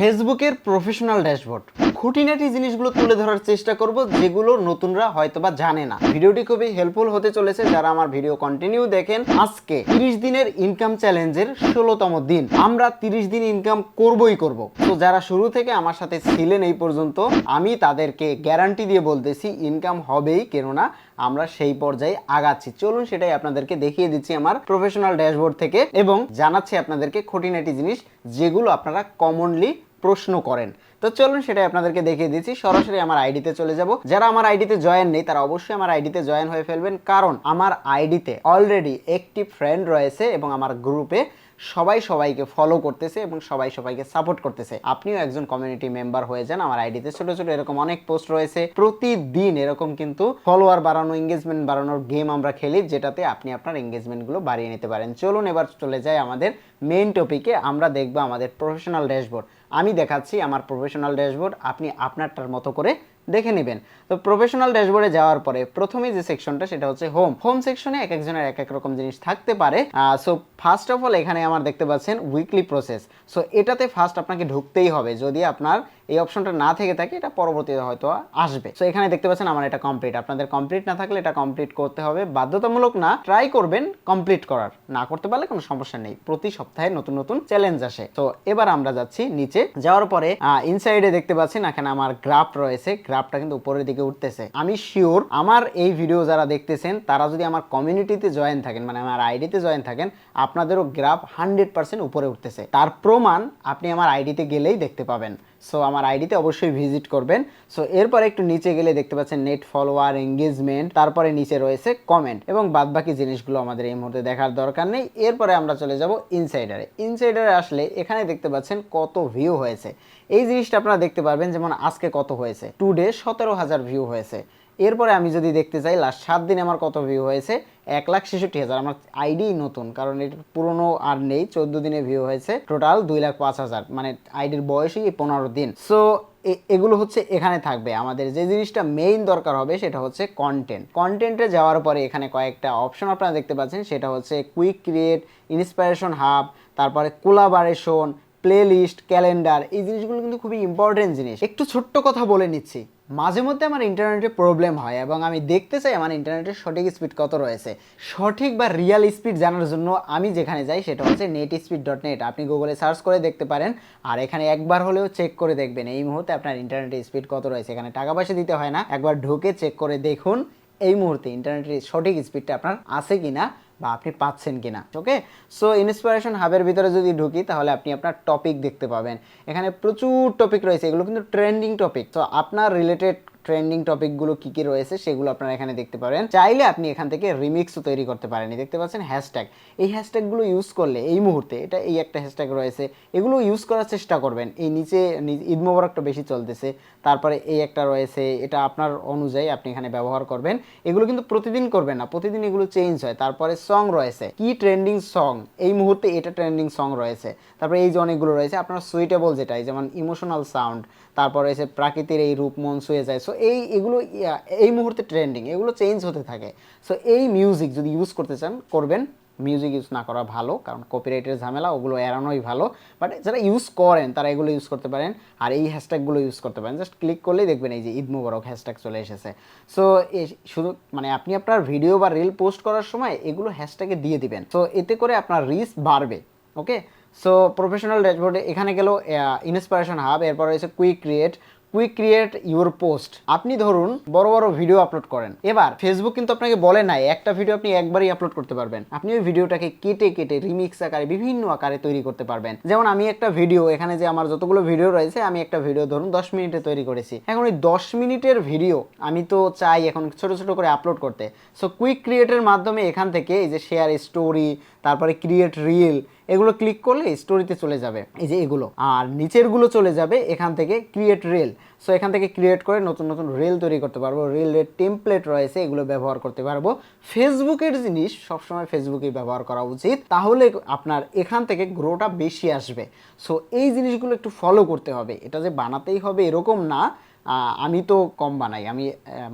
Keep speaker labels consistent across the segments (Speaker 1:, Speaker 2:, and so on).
Speaker 1: ফেসবুকের professional dashboard. খুঁটিনাটি জিনিসগুলো তুলে ধরার চেষ্টা করব, যেগুলো নতুনরা হয়তোবা জানে না। ভিডিওটি খুবই হেল্পফুল হতে চলেছে যারা আমার ভিডিও কন্টিনিউ দেখেন। আজকে তিরিশ দিনের ইনকাম চ্যালেঞ্জের ষোলোতম দিন। আমরা তিরিশ দিন ইনকাম করবই করব। তো যারা শুরু থেকে আমার সাথে ছিলেন এই পর্যন্ত, আমি তাদেরকে গ্যারান্টি দিয়ে বলতেছি ইনকাম হবেই, কেননা আমরা সেই পর্যায়ে আগাচ্ছি। চলুন সেটাই আপনাদেরকে দেখিয়ে দিচ্ছি আমার প্রফেশনাল ড্যাশবোর্ড থেকে এবং জানাচ্ছি আপনাদেরকে খুঁটিনাটি জিনিস, যেগুলো আপনারা কমনলি প্রশ্ন করেন। তো চলুন সেটাই আপনাদেরকে দেখিয়ে দিচ্ছি। সরাসরি আমার আইডিতে চলে যাব। যারা আমার আইডিতে জয়েন নেই, তারা অবশ্যই আমার আইডিতে জয়েন হয়ে ফেলবেন। কারণ আমার আইডিতে অলরেডি একটি ফ্রেন্ড রয়েছে এবং আমার গ্রুপে সবাই সবাইকে ফলো করতেছে এবং সবাই সবাইকে সাপোর্ট করতেছে। আপনিও একজন কমিউনিটি মেম্বার হয়ে যান। আমার আইডিতে ছোট ছোট এরকম অনেক পোস্ট রয়েছে। প্রতিদিন এরকম কিন্তু ফলোয়ার বাড়ানো এঙ্গেজমেন্ট বাড়ানোর গেম আমরা খেলি, যেটাতে আপনি আপনার এঙ্গেজমেন্টগুলো বাড়িয়ে নিতে পারেন। চলুন এবার চলে যাই আমাদের মেইন টপিকে আমরা দেখব আমাদের প্রফেশনাল ড্যাশবোর্ড আমি দেখাচ্ছি আমার প্রফেশনাল ড্যাশবোর্ড আপনি আপনারটার মতো করে দেখে নেবেন। তো প্রফেশনাল ড্যাশবোর্ডে যাওয়ার পরে প্রথমে যে সেকশনটা সেটা হচ্ছে হোম হোম সেকশনে এক একজনের এক এক রকম জিনিস থাকতে পারে। সো ফার্স্ট অফ অল এখানে আমার দেখতে পাচ্ছেন উইকলি প্রসেস সো এটাতে ফার্স্ট আপনাকে ঢুকতেই হবে। যদি আপনার এই অপশনটা না থেকে থাকে, এটা পরবর্তীতে হয়তো আসবে। সো এখানে দেখতে পাচ্ছেন আমার এটা কমপ্লিট আপনাদের কমপ্লিট না থাকলে এটা কমপ্লিট করতে হবে। বাধ্যতামূলক না ট্রাই করবেন কমপ্লিট করার। না করতে পারলে কোনো সমস্যা নেই। প্রতি সপ্তাহে নতুন নতুন চ্যালেঞ্জ আসে। তো এবার আমরা যাচ্ছি নিচে। যাওয়ার পরে ইনসাইডে দেখতে পাচ্ছেন এখানে আমার গ্রাফ রয়েছে। গ্রাফটা কিন্তু উপরের দিকে উঠতেছে। আমি শিওর আমার এই ভিডিও যারা দেখতেছেন, তারা যদি আমার কমিউনিটিতে জয়েন থাকেন মানে আমার আইডিতে জয়েন থাকেন, আপনাদেরও গ্রাফ হান্ড্রেড পার্সেন্ট উপরে উঠতেছে। তার প্রমাণ আপনি আমার আইডিতে গেলেই দেখতে পাবেন। সো আমার আইডিতে অবশ্যই ভিজিট করবেন। সো এরপরে একটু নিচে গেলে দেখতে পাচ্ছেন নেট ফলোয়ার এঙ্গেজমেন্ট তারপরে নিচে রয়েছে কমেন্ট এবং বাদবাকি জিনিসগুলো আমাদের এই মুহূর্তে দেখার দরকার নেই। এরপরে আমরা চলে যাব ইনসাইডারে ইনসাইডারে আসলে এখানে দেখতে পাচ্ছেন কত ভিউ হয়েছে। এই জিনিসটা আপনারা দেখতে পারবেন, যেমন আজকে কত হয়েছে। টুডে সতেরো হাজার ভিউ হয়েছে। এরপরে আমি যদি দেখতে চাই লাস্ট সাত দিনে আমার কত ভিউ হয়েছে? এক লাখ ছেষট্টি হাজার। আমার আইডি নতুন, কারণ এটা পুরনো আর নেই, চোদ্দ দিনে ভিউ হয়েছে। টোটাল দুই লাখ পাঁচ হাজার মানে আইডির বয়সই পনেরো দিন। সো এগুলো হচ্ছে এখানে থাকবে। আমাদের যে জিনিসটা মেইন দরকার হবে, সেটা হচ্ছে কন্টেন্ট কন্টেন্টে যাওয়ার পরে এখানে কয়েকটা অপশন আপনারা দেখতে পাচ্ছেন, সেটা হচ্ছে কুইক ক্রিয়েট ইন্সপিরেশন হাব তারপরে কোলাবারেশন প্লে লিস্ট ক্যালেন্ডার এই জিনিসগুলো কিন্তু খুবই ইম্পর্টেন্ট জিনিস। একটু ছোট্ট কথা বলে নিচ্ছি। মাঝে মধ্যে আমার ইন্টারনেটে প্রবলেম হয় এবং আমি দেখতে চাই আমার ইন্টারনেটের সঠিক স্পিড কত রয়েছে। সঠিক বা রিয়াল স্পিড জানার জন্য আমি যেখানে যাই সেটা হচ্ছে নেট স্পিড ডট নেট আপনি গুগলে সার্চ করে দেখতে পারেন আর এখানে একবার হলেও চেক করে দেখবেন। এই মুহূর্তে আপনার ইন্টারনেটের স্পিড কত রয়েছে? এখানে টাকা পয়সা দিতে হয় না। একবার ঢুকে চেক করে দেখুন। এই মুহূর্তে ইন্টারনেটের সঠিক স্পিডটা আপনার আছে কিনা? বা আপনি পাচ্ছেন কিনা ওকে সো ইন্সপিরেশন হাবের ভিতরে যদি ঢুকি, তাহলে আপনি আপনার টপিক দেখতে পাবেন। এখানে প্রচুর টপিক রয়েছে, এগুলো কিন্তু ট্রেন্ডিং টপিক তো আপনার রিলেটেড ট্রেন্ডিং টপিকগুলো কী কী রয়েছে সেগুলো আপনারা এখানে দেখতে পারেন। চাইলে আপনি এখান থেকে রিমিক্সও তৈরি করতে পারেন দেখতে পাচ্ছেন হ্যাশট্যাগ এই হ্যাশট্যাগুলো ইউজ করলে এই মুহূর্তে এটা এই একটা হ্যাশট্যাগ রয়েছে, এগুলো ইউজ করার চেষ্টা করবেন। এই নিচে ঈদ মোবারকটা বেশি চলতেছে, তারপরে এই একটা রয়েছে, এটা আপনার অনুযায়ী আপনি এখানে ব্যবহার করবেন। এগুলো কিন্তু প্রতিদিন করবেন না, প্রতিদিন এগুলো চেঞ্জ হয়। তারপরে সং রয়েছে, কি ট্রেন্ডিং সং এই মুহূর্তে এটা ট্রেন্ডিং সং রয়েছে। তারপরে এই যে অনেকগুলো রয়েছে, আপনার সুইটেবল যেটাই যেমন ইমোশনাল সাউন্ড তারপর রয়েছে প্রাকৃতির এই রূপ মন ছুঁয়ে যায়। সো এই এগুলো এই মুহূর্তে ট্রেন্ডিং এগুলো চেঞ্জ হতে থাকে। সো এই মিউজিক যদি ইউজ করতে চান, করবেন। মিউজিক ইউজ না করা ভালো, কারণ কপিরাইটের ঝামেলা, ওগুলো এড়ানোই ভালো। বাট যারা ইউজ করেন, তারা এগুলো ইউজ করতে পারেন। আর এই হ্যাশট্যাগুলো ইউজ করতে পারেন। জাস্ট ক্লিক করলেই দেখবেন এই যে ঈদ মুবারক হ্যাশট্যাগ চলে এসেছে। সো শুধু মানে আপনি আপনার ভিডিও বা রিল পোস্ট করার সময় এগুলো হ্যাশট্যাগে দিয়ে দিবেন। সো এতে করে আপনার রিচ বাড়বে। ওকে সো প্রফেশনাল ড্যাশবোর্ডে এখানে গেল ইন্সপিরেশন হাব এরপর রয়েছে quick create quick create your post আপনি ধরুন বড় বড় ভিডিও আপলোড করেন। এবার ফেসবুক কিন্তু আপনাকে বলে নাই, একটা ভিডিও আপনি একবারই আপলোড করতে পারবেন। আপনি ওই ভিডিওটাকে কেটে কেটে রিমিক্স আকারে, বিভিন্ন আকারে তৈরি করতে পারবেন। যেমন আমি একটা ভিডিও এখানে যে আমার যতগুলো ভিডিও রয়েছে, আমি একটা ভিডিও ধরুন দশ মিনিটে তৈরি করেছি। এখন ওই দশ মিনিটের ভিডিও আমি তো চাই এখন ছোট ছোট করে আপলোড করতে। সো কুইক ক্রিয়েটের মাধ্যমে এখান থেকে এই যে শেয়ার স্টোরি তারপরে ক্রিয়েট রিল এগুলো ক্লিক করলে স্টোরিতে চলে যাবে, এই যে এগুলো। আর নিচেরগুলো চলে যাবে এখান থেকে ক্রিয়েট রেল সো এখান থেকে ক্রিয়েট করে নতুন নতুন রেল তৈরি করতে পারব। রিলের টেমপ্লেট রয়েছে, এগুলো ব্যবহার করতে পারব। ফেসবুকের জিনিস সবসময় ফেসবুকে ব্যবহার করা উচিত। তাহলে আপনার এখান থেকে গ্রোটা বেশি আসবে। সো এই জিনিসগুলো একটু ফলো করতে হবে। এটা যে বানাতেই হবে এরকম না। আমি তো কম বানাই। আমি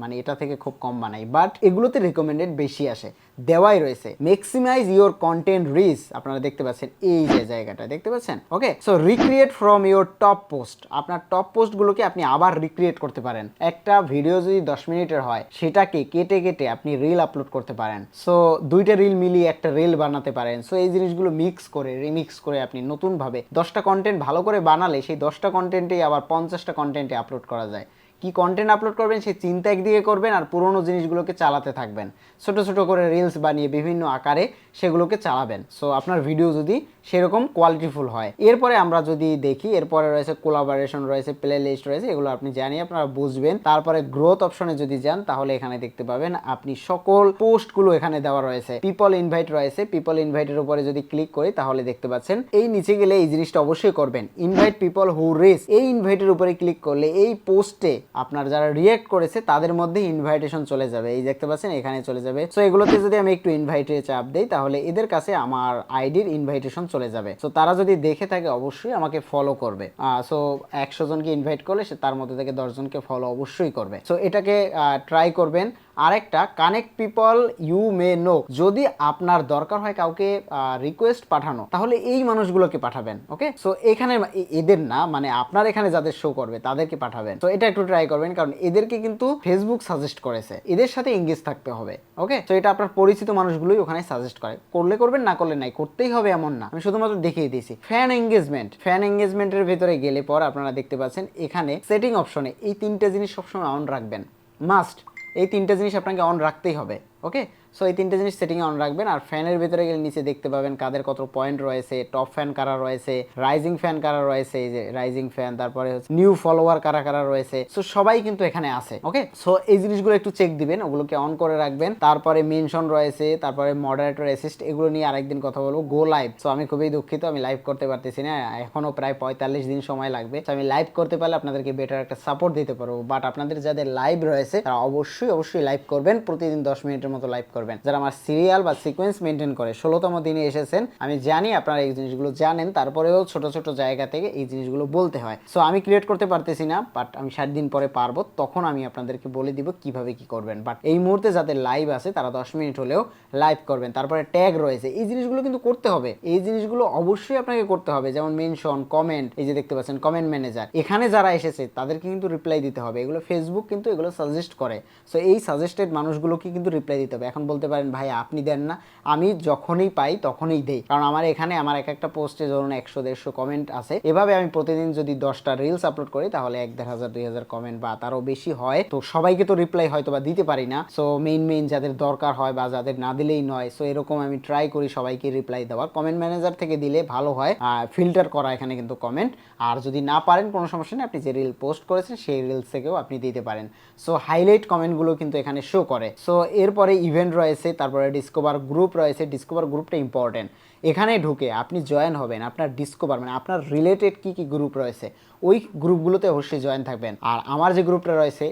Speaker 1: মানে এটা থেকে খুব কম বানাই। বাট এগুলোতে রেকমেন্ডেড বেশি আসে। দেওয়াই রয়েছে। ম্যাক্সিমাইজ ইওর কন্টেন্ট রিচ আপনারা দেখতে পাচ্ছেন এই যে জায়গাটা, দেখতে পাচ্ছেন? Okay so recreate from your top post আপনার টপ পোস্টগুলোকে আপনি আবার রিক্রিয়েট করতে পারেন। একটা ভিডিও যদি দশ মিনিটের হয়, সেটাকে কেটে কেটে আপনি রিল আপলোড করতে পারেন। সো দুইটা রিল মিলিয়ে একটা রিল বানাতে পারেন। সো এই জিনিসগুলো মিক্স করে রিমিক্স করে আপনি নতুনভাবে দশটা কন্টেন্ট ভালো করে বানালে, সেই দশটা কন্টেন্টেই আবার পঞ্চাশটা কন্টেন্টে আপলোড করা যায়। কি কন্টেন্ট আপলোড করবেন, সেই চিন্তা একদিকে করবেন আর পুরোনো জিনিসগুলোকে চালাতে থাকবেন। ছোট ছোট করে রিলস বানিয়ে বিভিন্ন আকারে সেগুলোকে চালাবেন। সো আপনার ভিডিও যদি সেরকম কোয়ালিটিফুল হয়। এরপরে আমরা যদি দেখি, এরপরে রয়েছে কোলাবারেশন রয়েছে প্লে লিস্ট রয়েছে, এগুলো আপনি জানিয়ে আপনারা বুঝবেন। তারপরে গ্রোথ অপশনে যদি যান, তাহলে এখানে দেখতে পাবেন আপনি সকল পোস্টগুলো এখানে দেওয়া রয়েছে। পিপল ইনভাইট রয়েছে। পিপল ইনভাইটের উপরে যদি ক্লিক করি, তাহলে দেখতে পাচ্ছেন, এই নিচে গেলে এই জিনিসটা অবশ্যই করবেন। ইনভাইট পিপল হু রিস এই ইনভাইটের উপরে ক্লিক করলে এই পোস্টে আপনার যারা রিয়েক্ট করেছে, তাদের মধ্যে ইনভাইটেশন চলে যাবে। এই দেখতে পাচ্ছেন, এখানে চলে যাবে। সো এগুলোতে যদি আমি একটু ইনভাইটে চাপ দিই, তাহলে এদের কাছে আমার আইডির ইনভাইটেশন চলে যাবে। সো তারা যদি দেখে থাকে, অবশ্যই আমাকে ফলো করবে। সো একশো জনকে ইনভাইট করলে, সে তার মধ্যে থেকে দশজনকে ফলো অবশ্যই করবে। সো এটাকে ট্রাই করবেন। আরেকটা connect people you may know যদি আপনার দরকার হয় কাউকে রিকোয়েস্ট পাঠানো, তাহলে এই মানুষগুলোকে পাঠাবেন ওকে সো এখানে এদের না মানে আপনার এখানে যাদের শো করবে, তাদেরকে পাঠাবেন। তো এটা একটু ট্রাই করবেন, কারণ এদেরকে কিন্তু ফেসবুক সাজেস্ট করেছে। এদের সাথে এঙ্গেজ থাকতে হবে ওকে তো এটা আপনার পরিচিত মানুষগুলোই ওখানে সাজেস্ট করে। করলে করবেন, না করলে নাই, করতেই হবে এমন না। আমি শুধুমাত্র দেখিয়ে দিয়েছি। ফ্যান এঙ্গেজমেন্ট ফ্যান এঙ্গেজমেন্টের ভেতরে গেলে পর আপনারা দেখতে পাচ্ছেন, এখানে সেটিং অপশনে এই তিনটে জিনিস সবসময় অন রাখবেন। মাস্ট এই তিনটা জিনিস আপনাকে অন রাখতেই হবে। ওকে সো এই তিনটে জিনিস সেটিংয়ে অন রাখবেন। আর ফ্যানের ভিতরে গেলে নিচে দেখতে পাবেন কাদের কত পয়েন্ট রয়েছে টপ ফ্যান কারা রয়েছে রাইজিং ফ্যান কারা রয়েছে, এই যে রাইজিং ফ্যান তারপরে নিউ ফলোয়ার কারা কারা রয়েছে। সো সবাই কিন্তু এখানে আছে ওকে সো এই জিনিসগুলো একটু চেক দিবেন, ওগুলোকে অন করে রাখবেন। তারপরে মেনশন রয়েছে, তারপরে মডারেটর অ্যাসিস্ট এগুলো নিয়ে আরেকদিন কথা বলব। গো লাইভ সো আমি খুবই দুঃখিত, আমি লাইভ করতে পারতেছি না। এখনও প্রায় পঁয়তাল্লিশ দিন সময় লাগবে। তো আমি লাইভ করতে পারলে আপনাদেরকে বেটার একটা সাপোর্ট দিতে পারব। বাট আপনাদের যাদের লাইভ রয়েছে, তারা অবশ্যই অবশ্যই লাইভ করবেন। প্রতিদিন দশ মিনিটের মতো লাইভ করবেন। যারা আমার সিরিয়াল বা সিকোয়েন্স মেনটেন করে, ষোলোতম দিনে এসেছেন, আমি জানি আপনারা এই জিনিসগুলো জানেন, তারপরেও ছোট ছোট জায়গা থেকে এই জিনিসগুলো বলতে হয়। সো আমি ক্রিয়েট করতে পারতেছি না বাট আমি ষাট দিন পরে পারব, তখন আমি আপনাদেরকে বলে দিব কীভাবে কি করবেন। বাট এই মুহূর্তে যাদের লাইভ আছে, তারা দশ মিনিট হলেও লাইভ করবেন। তারপরে ট্যাগ রয়েছে। এই জিনিসগুলো কিন্তু করতে হবে। এই জিনিসগুলো অবশ্যই আপনাকে করতে হবে। যেমন মেনশন কমেন্ট এই যে দেখতে পাচ্ছেন কমেন্ট ম্যানেজার এখানে যারা এসেছে, তাদেরকে কিন্তু রিপ্লাই দিতে হবে। এগুলো ফেসবুক কিন্তু এগুলো সাজেস্ট করে। সো এই সাজেস্টেড মানুষগুলোকে কিন্তু রিপ্লাই দিতে হবে। এখন বলতে পারেন, ভাই, আপনি দেন না। আমি যখনই পাই তখনই দেই। কারণ আমার এখানে আমার এক একটা পোস্টে ধরুন একশো, দেড়শো কমেন্ট আছে। এভাবে আমি প্রতিদিন যদি দশটা রিলস আপলোড করি, তাহলে এক দেড় হাজার, দুই হাজার কমেন্ট বা তারও বেশি হয়। তো সবাইকে তো রিপ্লাই হয়তো বা দিতে পারি না। সো মেইন মেইন যাদের দরকার হয় বা যাদের না দিলেই নয় সো এরকম আমি ট্রাই করি সবাইকে রিপ্লাই দেওয়ার। কমেন্ট ম্যানেজার থেকে দিলে ভালো হয়। ফিল্টার করা এখানে কিন্তু কমেন্ট আর যদি না পারেন, কোনো সমস্যা নেই। আপনি যে রিল পোস্ট করেছেন, সেই রিলস থেকেও আপনি দিতে পারেন। সো হাইলাইট কমেন্টগুলো কিন্তু এখানে শো করে। সো এরপরে ইভেন্ট রয়েছে, তারপরে ডিসকভার গ্রুপ রয়েছে ডিসকভার গ্রুপটা ইম্পর্টেন্ট এখানে ঢুকে আপনি জয়েন হবেন আপনার ডিসকভার মানে আপনার রিলেটেড কি কি গ্রুপ রয়েছে, ওই গ্রুপগুলোতে অবশ্যই জয়েন থাকবেন। আর আমার যে গ্রুপটা রয়েছে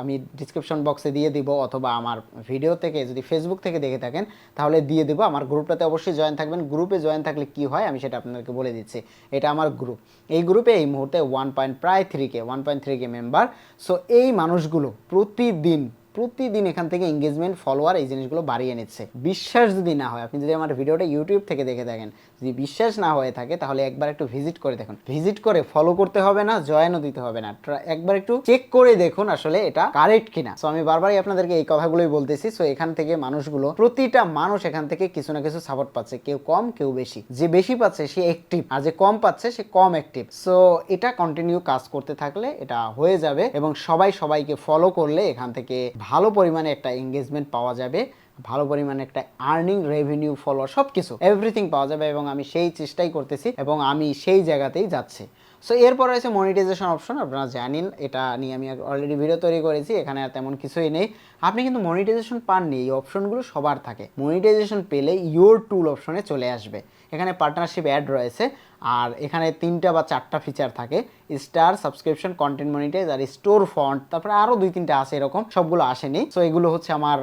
Speaker 1: আমি ডিসক্রিপশন বক্সে দিয়ে দিব, অথবা আমার ভিডিও থেকে, যদি ফেসবুক থেকে দেখে থাকেন, তাহলে দিয়ে দেবো। আমার গ্রুপটাতে অবশ্যই জয়েন থাকবেন। গ্রুপে জয়েন থাকলে কি হয়, আমি সেটা আপনাদেরকে বলে দিচ্ছি। এটা আমার গ্রুপ এই গ্রুপে এই মুহূর্তে ওয়ান পয়েন্ট প্রায় three K one point three K member so এই মানুষগুলো প্রতিদিন প্রতিদিন এখান থেকে এঙ্গেজমেন্ট ফলোয়ার এই জিনিসগুলো বাড়িয়ে নিচ্ছে। বিশ্বাস যদি না হয়, আপনি যদি আমার ভিডিওটা ইউটিউব থেকে দেখে থাকেন, যদি বিশ্বাস না হয়ে থাকে, তাহলে একবার একটু ভিজিট করে দেখুন। ভিজিট করে ফলো করতে হবে না জয়েনও দিতে হবে না। একবার একটু চেক করে দেখুন আসলে এটা কারেক্ট কিনা। সো আমি বারবারই আপনাদেরকে এই কথাগুলোই বলতেছি। সো এখান থেকে মানুষগুলো, প্রতিটা মানুষ এখান থেকে কিছু না কিছু সাপোর্ট পাচ্ছে। কেউ কম, কেউ বেশি। যে বেশি পাচ্ছে, সে অ্যাক্টিভ আর যে কম পাচ্ছে, সে কম অ্যাক্টিভ সো এটা কন্টিনিউ কাজ করতে থাকলে এটা হয়ে যাবে এবং সবাই সবাইকে ফলো করলে এখান থেকে ভালো পরিমাণে একটা এঙ্গেজমেন্ট পাওয়া যাবে, ভালো পরিমাণে একটা আর্নিং রেভিনিউ ফলোয়ার সব কিছু এভরিথিং পাওয়া যাবে এবং আমি সেই চেষ্টাই করতেছি এবং আমি সেই জায়গাতেই যাচ্ছি। সো এরপর রয়েছে মনিটাইজেশন অপশন আপনারা জানেন, এটা নিয়ে আমি অলরেডি ভিডিও তৈরি করেছি, এখানে আর তেমন কিছুই নেই। আপনি কিন্তু মনিটাইজেশন পাননি, এই অপশনগুলো সবার থাকে। মনিটাইজেশন পেলে ইওর টুল অপশনে চলে আসবে। এখানে পার্টনারশিপ অ্যাড রয়েছে, আর এখানে তিনটা বা চারটা ফিচার থাকে। স্টার সাবস্ক্রিপশন কন্টেন্ট মনিটাইজ আর স্টোর ফন্ট তারপরে আরও দুই তিনটা আছে এরকম, সবগুলো আসেনি। সো এগুলো হচ্ছে আমার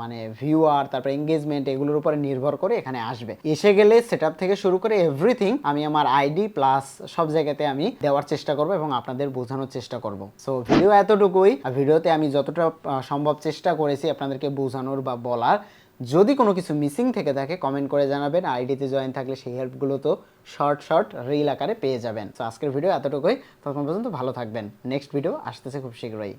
Speaker 1: মানে ভিউয়ার তারপরে এঙ্গেজমেন্ট এগুলোর উপরে নির্ভর করে এখানে আসবে। এসে গেলে সেট থেকে শুরু করে এভরিথিং আমি আমার আইডি প্লাস সব জায়গাতে আমি দেওয়ার চেষ্টা করব এবং আপনাদের বোঝানোর চেষ্টা করব। সো ভিডিও এতটুকুই। ভিডিওতে আমি যতটা সম্ভব চেষ্টা করেছি আপনাদেরকে বোঝানোর বা বলার। যদি কোনো কিছু মিসিং থেকে থাকে কমেন্ট করে জানাবেন। আইডিতে জয়েন থাকলে সেই হেল্পগুলো তো শর্ট শর্ট রিল আকারে পেয়ে যাবেন। তো আজকের ভিডিও এতটুকুই। তখন পর্যন্ত ভালো থাকবেন। নেক্সট ভিডিও আসতেছে খুব শীঘ্রই।